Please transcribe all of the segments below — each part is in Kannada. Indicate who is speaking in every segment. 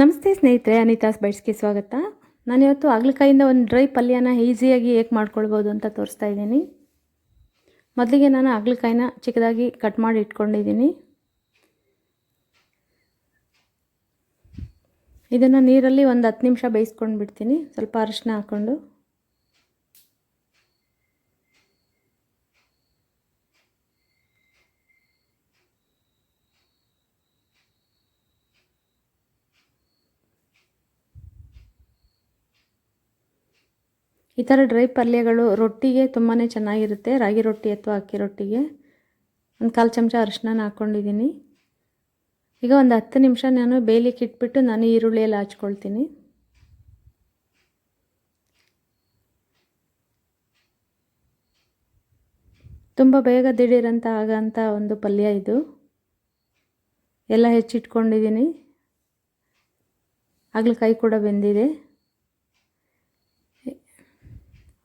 Speaker 1: ನಮಸ್ತೆ ಸ್ನೇಹಿತರೆ, ಅನಿತಾಸ್ ಬೈಟ್ಸ್ಗೆ ಸ್ವಾಗತ. ನಾನು ಇವತ್ತು ಹಾಗಲಕಾಯಿಂದ ಒಂದು ಡ್ರೈ ಪಲ್ಯನ ಈಸಿಯಾಗಿ ಹೇಗೆ ಮಾಡ್ಕೊಳ್ಬೋದು ಅಂತ ತೋರಿಸ್ತಾ ಇದ್ದೀನಿ. ಮೊದಲಿಗೆ ನಾನು ಹಾಗಲಕಾಯಿನ ಚಿಕ್ಕದಾಗಿ ಕಟ್ ಮಾಡಿ ಇಟ್ಕೊಂಡಿದ್ದೀನಿ. ಇದನ್ನು ನೀರಲ್ಲಿ ಒಂದು ಹತ್ತು ನಿಮಿಷ ಬೇಯಿಸ್ಕೊಂಡು ಬಿಡ್ತೀನಿ ಸ್ವಲ್ಪ ಅರಿಶಿನ ಹಾಕ್ಕೊಂಡು. ಈ ಥರ ಡ್ರೈ ಪಲ್ಯಗಳು ರೊಟ್ಟಿಗೆ ತುಂಬಾ ಚೆನ್ನಾಗಿರುತ್ತೆ. ರಾಗಿ ರೊಟ್ಟಿ ಅಥವಾ ಅಕ್ಕಿ ರೊಟ್ಟಿಗೆ. ಒಂದು ಕಾಲು ಚಮಚ ಅರಿಶಿನ ಹಾಕ್ಕೊಂಡಿದ್ದೀನಿ ಈಗ ಒಂದು ಹತ್ತು ನಿಮಿಷ ನಾನು ಬೇಯಲಿಕ್ಕೆ ಇಟ್ಬಿಟ್ಟು ನಾನು ಈರುಳ್ಳಿಯಲ್ಲಿ ಹಚ್ಕೊಳ್ತೀನಿ. ತುಂಬ ಬೇಗ ದಿಢೀರಂತ ಆಗೋಂಥ ಒಂದು ಪಲ್ಯ ಇದು. ಎಲ್ಲ ಹೆಚ್ಚಿಟ್ಕೊಂಡಿದ್ದೀನಿ. ಹಾಗಲಕಾಯಿ ಕೂಡ ಬೆಂದಿದೆ.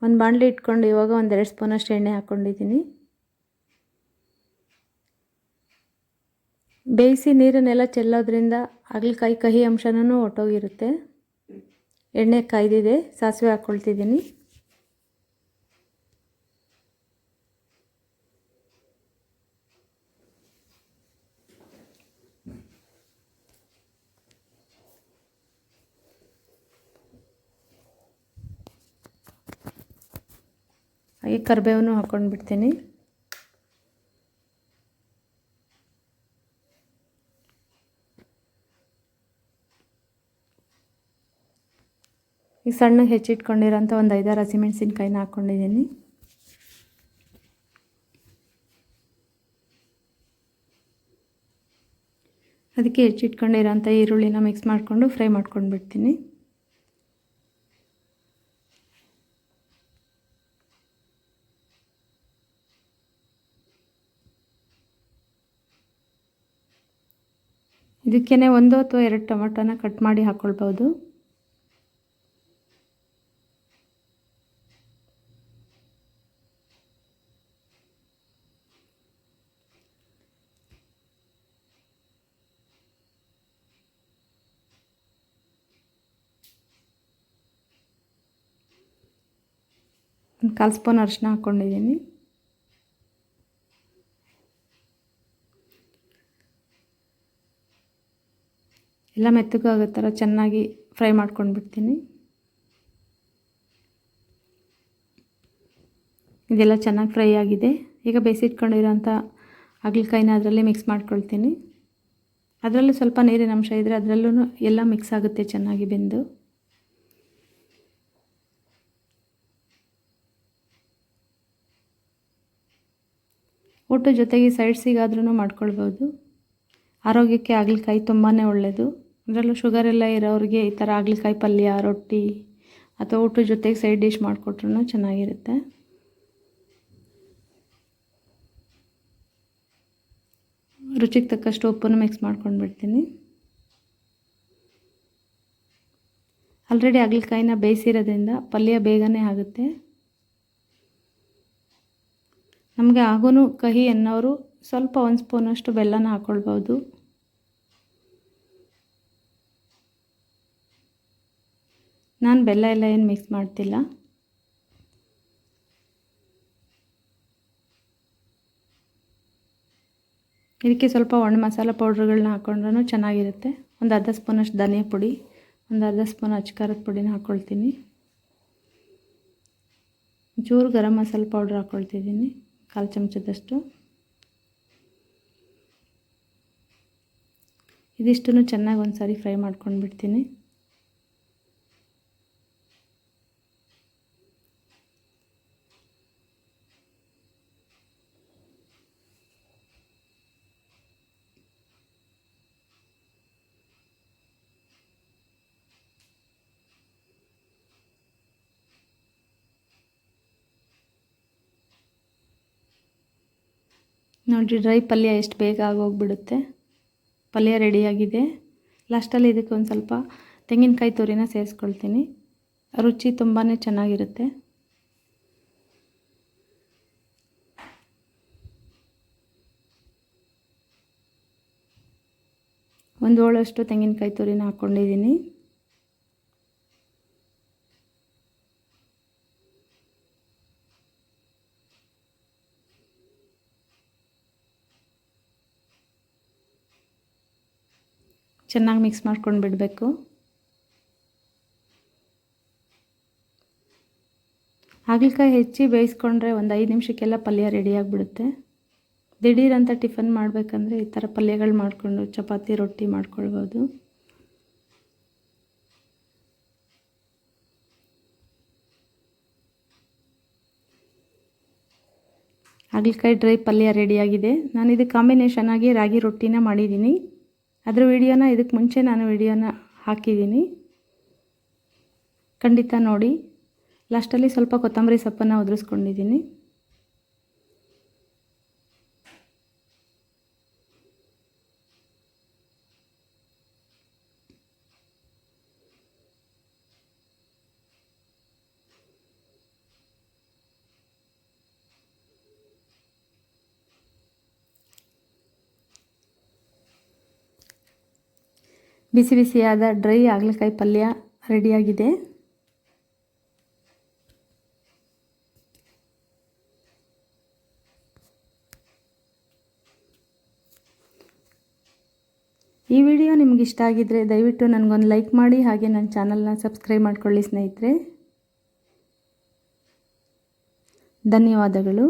Speaker 1: ಒಂದು ಬಾಣಲಿ ಇಟ್ಕೊಂಡು ಇವಾಗ ಒಂದೆರಡು ಸ್ಪೂನಷ್ಟು ಎಣ್ಣೆ ಹಾಕ್ಕೊಂಡಿದ್ದೀನಿ ಬೇಯಿಸಿ ನೀರನ್ನೆಲ್ಲ ಚೆಲ್ಲೋದ್ರಿಂದ ಹಾಗಲಕಾಯಿ ಕಹಿ ಅಂಶನೂ ಹೊಟ್ಟೋಗಿರುತ್ತೆ ಎಣ್ಣೆ ಕಾಯ್ದಿದೆ, ಸಾಸಿವೆ ಹಾಕ್ಕೊಳ್ತಿದ್ದೀನಿ ಹಾಗೆ ಕರಿಬೇವನ್ನು ಹಾಕ್ಕೊಂಡು ಬಿಡ್ತೀನಿ. ಈಗ ಸಣ್ಣಗೆ ಹೆಚ್ಚಿಟ್ಕೊಂಡಿರೋಂಥ ಒಂದು ಐದಾರು ಹಸಿಮೆಣಸಿನ್ಕಾಯಿನ ಹಾಕ್ಕೊಂಡಿದ್ದೀನಿ ಅದಕ್ಕೆ ಹೆಚ್ಚಿಟ್ಕೊಂಡಿರೋಂಥ ಈರುಳ್ಳಿನ ಮಿಕ್ಸ್ ಮಾಡಿಕೊಂಡು ಫ್ರೈ ಮಾಡ್ಕೊಂಡು ಬಿಡ್ತೀನಿ. ಇದಕ್ಕೇ ಒಂದು ಅಥವಾ ಎರಡು ಟೊಮೆಟೊನ ಕಟ್ ಮಾಡಿ ಹಾಕ್ಕೊಳ್ಬೋದು ಒಂದು ಕಾಲು ಸ್ಪೂನ್ ಅರಿಶಿನ ಹಾಕ್ಕೊಂಡಿದ್ದೀನಿ ಎಲ್ಲ ಮೆತ್ತಗಾಗೋ ಥರ ಚೆನ್ನಾಗಿ ಫ್ರೈ ಮಾಡ್ಕೊಂಡು ಬಿಡ್ತೀನಿ ಇದೆಲ್ಲ ಚೆನ್ನಾಗಿ ಫ್ರೈ ಆಗಿದೆ. ಈಗ ಬೇಯಿಸಿಟ್ಕೊಂಡಿರೋಂಥ ಹಾಗಲಕಾಯಿನ ಅದರಲ್ಲಿ ಮಿಕ್ಸ್ ಮಾಡ್ಕೊಳ್ತೀನಿ. ಅದರಲ್ಲೂ ಸ್ವಲ್ಪ ನೀರಿನ ಅಂಶ ಇದ್ದರೆ ಅದರಲ್ಲೂ ಎಲ್ಲ ಮಿಕ್ಸ್ ಆಗುತ್ತೆ ಚೆನ್ನಾಗಿ ಬೆಂದು. ಊಟ ಜೊತೆಗೆ ಸೈಡ್ಸಿಗಾದ್ರೂ ಮಾಡ್ಕೊಳ್ಬೋದು. ಆರೋಗ್ಯಕ್ಕೆ ಹಾಗಲಕಾಯಿ ತುಂಬಾ ಒಳ್ಳೆಯದು ಅದರಲ್ಲೂ ಶುಗರ್ ಎಲ್ಲ ಇರೋರಿಗೆ ಈ ಥರ ಆಗ್ಲಿಕಾಯಿ ಪಲ್ಯ, ರೊಟ್ಟಿ ಅಥವಾ ಊಟದ ಜೊತೆಗೆ ಸೈಡ್ ಡಿಶ್ ಮಾಡಿಕೊಟ್ರೂ ಚೆನ್ನಾಗಿರುತ್ತೆ. ರುಚಿಗೆ ತಕ್ಕಷ್ಟು ಉಪ್ಪನ್ನು ಮಿಕ್ಸ್ ಮಾಡ್ಕೊಂಡು ಬಿಡ್ತೀನಿ ಆಲ್ರೆಡಿ ಹಾಗಲಕಾಯಿನ ಬೇಯಿಸಿರೋದ್ರಿಂದ ಪಲ್ಯ ಬೇಗನೆ ಆಗುತ್ತೆ. ನಮಗೆ ಆಗೂ ಕಹಿ ಅನ್ನೋರು ಸ್ವಲ್ಪ ಒಂದು ಸ್ಪೂನಷ್ಟು ಬೆಲ್ಲನ ಹಾಕ್ಕೊಳ್ಬೋದು ನಾನು ಬೆಲ್ಲ ಎಲ್ಲ ಏನು ಮಿಕ್ಸ್ ಮಾಡ್ತಿಲ್ಲ. ಇದಕ್ಕೆ ಸ್ವಲ್ಪ ಒಣ ಮಸಾಲ ಪೌಡ್ರ್ಗಳನ್ನ ಹಾಕ್ಕೊಂಡ್ರೂ ಚೆನ್ನಾಗಿರುತ್ತೆ. ಒಂದು ಅರ್ಧ ಸ್ಪೂನಷ್ಟು ಧನಿಯಾ ಪುಡಿ, ಒಂದು ಅರ್ಧ ಸ್ಪೂನ್ ಅಚ್ಕಾರದ ಪುಡಿನ ಹಾಕ್ಕೊಳ್ತೀನಿ ಚೂರು ಗರಂ ಮಸಾಲೆ ಪೌಡ್ರ್ ಹಾಕ್ಕೊಳ್ತಿದ್ದೀನಿ ಕಾಲು ಚಮಚದಷ್ಟು. ಇದಿಷ್ಟನ್ನು ಚೆನ್ನಾಗಿ ಒಂದು ಸಾರಿ ಫ್ರೈ ಮಾಡ್ಕೊಂಡು ಬಿಡ್ತೀನಿ ನೋಡಿ ಡ್ರೈ ಪಲ್ಯ ಎಷ್ಟು ಬೇಗ ಆಗೋಗ್ಬಿಡುತ್ತೆ. ಪಲ್ಯ ರೆಡಿಯಾಗಿದೆ. ಲಾಸ್ಟಲ್ಲಿ ಇದಕ್ಕೆ ಒಂದು ಸ್ವಲ್ಪ ತೆಂಗಿನಕಾಯಿ ತುರಿನ ಸೇರಿಸ್ಕೊಳ್ತೀನಿ. ರುಚಿ ತುಂಬಾ ಚೆನ್ನಾಗಿರುತ್ತೆ. ಒಂದು ಹೋಳಷ್ಟು ತೆಂಗಿನಕಾಯಿ ತುರಿನ ಹಾಕ್ಕೊಂಡಿದ್ದೀನಿ ಚೆನ್ನಾಗಿ ಮಿಕ್ಸ್ ಮಾಡ್ಕೊಂಡು ಬಿಡಬೇಕು. ಹಾಗಲಕಾಯಿ ಹೆಚ್ಚಿ ಬೇಯಿಸ್ಕೊಂಡ್ರೆ ಒಂದು ಐದು ನಿಮಿಷಕ್ಕೆಲ್ಲ ಪಲ್ಯ ರೆಡಿಯಾಗಿಬಿಡುತ್ತೆ ದಿಢೀರಂತ ಟಿಫನ್ ಮಾಡಬೇಕಂದ್ರೆ ಈ ಥರ ಪಲ್ಯಗಳು ಮಾಡಿಕೊಂಡು ಚಪಾತಿ, ರೊಟ್ಟಿ ಮಾಡ್ಕೊಳ್ಬೋದು. ಹಾಗಲಕಾಯಿ ಡ್ರೈ ಪಲ್ಯ ರೆಡಿಯಾಗಿದೆ ನಾನು ಇದು ಕಾಂಬಿನೇಷನ್ ಆಗಿ ರಾಗಿ ರೊಟ್ಟಿನ ಮಾಡಿದ್ದೀನಿ. ಅದ್ರ ವಿಡಿಯೋನ ಇದಕ್ಕೆ ಮುಂಚೆ ನಾನು ವಿಡಿಯೋನ ಹಾಕಿದ್ದೀನಿ. ಖಂಡಿತ ನೋಡಿ. ಲಾಸ್ಟಲ್ಲಿ ಸ್ವಲ್ಪ ಕೊತ್ತಂಬರಿ ಸೊಪ್ಪನ್ನು ಉದುರಿಸ್ಕೊಂಡಿದ್ದೀನಿ. ಬಿಸಿ ಬಿಸಿಯಾದ ಡ್ರೈ ಹಾಗಲಕಾಯಿ ಪಲ್ಯ ರೆಡಿಯಾಗಿದೆ. ಈ ವಿಡಿಯೋ ನಿಮ್ಗೆ ಇಷ್ಟ ಆಗಿದ್ದರೆ ದಯವಿಟ್ಟು ನನಗೊಂದು ಲೈಕ್ ಮಾಡಿ ಹಾಗೆ ನನ್ನ ಚಾನಲ್ನ ಸಬ್ಸ್ಕ್ರೈಬ್ ಮಾಡ್ಕೊಳ್ಳಿ ಸ್ನೇಹಿತರೆ. ಧನ್ಯವಾದಗಳು.